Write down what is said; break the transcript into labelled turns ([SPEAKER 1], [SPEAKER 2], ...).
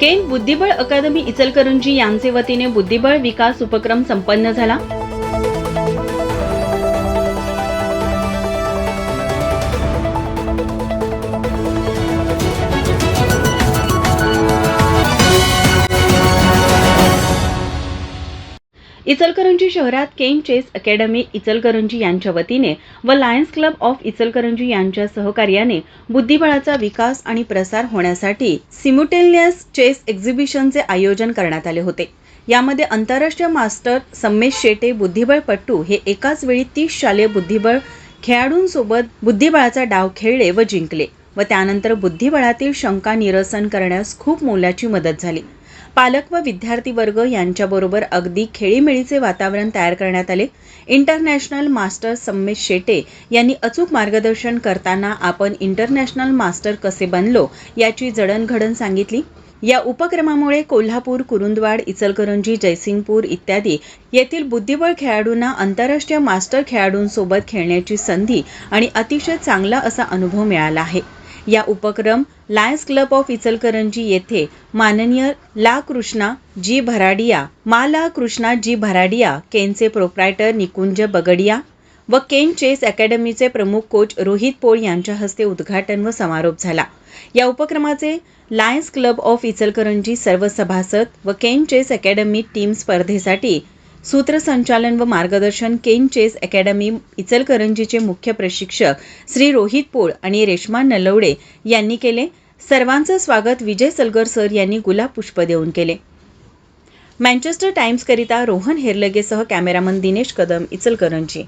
[SPEAKER 1] केन बुद्धिबळ अकादमी इचलकरंजी यांचे वतीने बुद्धिबळ विकास उपक्रम संपन्न झाला. इचलकरंजी शहरात केन चेस अकॅडमी इचलकरंजी यांच्या वतीने व लायन्स क्लब ऑफ इचलकरंजी यांच्या सहकार्याने बुद्धिबळाचा विकास आणि प्रसार होण्यासाठी सिम्युटेनियस चेस एक्झिबिशनचे आयोजन करण्यात आले होते. यामध्ये आंतरराष्ट्रीय मास्टर सम्मेश शेटे बुद्धिबळपट्टू हे एकाच वेळी तीस शालेय बुद्धिबळ खेळाडूंसोबत बुद्धिबळाचा डाव खेळले व जिंकले व त्यानंतर बुद्धिबळातील शंका निरसन करण्यास खूप मोलाची मदत झाली. पालक व विद्यार्थी वर्ग यांच्याबरोबर अगदी खेळीमेळीचे वातावरण तयार करण्यात आले. इंटरनॅशनल मास्टर संमेश शेटे यांनी अचूक मार्गदर्शन करताना आपण इंटरनॅशनल मास्टर कसे बनलो याची जडणघडण सांगितली. या उपक्रमामुळे कोल्हापूर कुरुंदवाड इचलकरंजी जयसिंगपूर इत्यादी येथील बुद्धिबळ खेळाडूंना आंतरराष्ट्रीय मास्टर खेळाडूंसोबत खेळण्याची संधी आणि अतिशय चांगला असा अनुभव मिळाला आहे. या उपक्रम लायन्स क्लब ऑफ इचलकरंजी येथे माननीय ला कृष्णा जी भराडिया मा ला कृष्णा जी भराडिया केनचे प्रोप्रायटर निकुंज बगडिया व केन चेस अकॅडमीचे प्रमुख कोच रोहित पोळ यांच्या हस्ते उद्घाटन व समारोप झाला. या उपक्रमाचे लायन्स क्लब ऑफ इचलकरंजी सर्व सभासद व केन चेस अकॅडमी टीम स्पर्धेसाठी सूत्रसंचालन व मार्गदर्शन केन चेस अकॅडमी इचलकरंजीचे मुख्य प्रशिक्षक श्री रोहित पोळ आणि रेश्मा नलवडे यांनी केले. सर्वांचं स्वागत विजय सलगर सर यांनी गुलाब पुष्प देऊन केले. मँचेस्टर टाइम्सकरिता रोहन हेरलगेसह कॅमेरामन दिनेश कदम इचलकरंजी.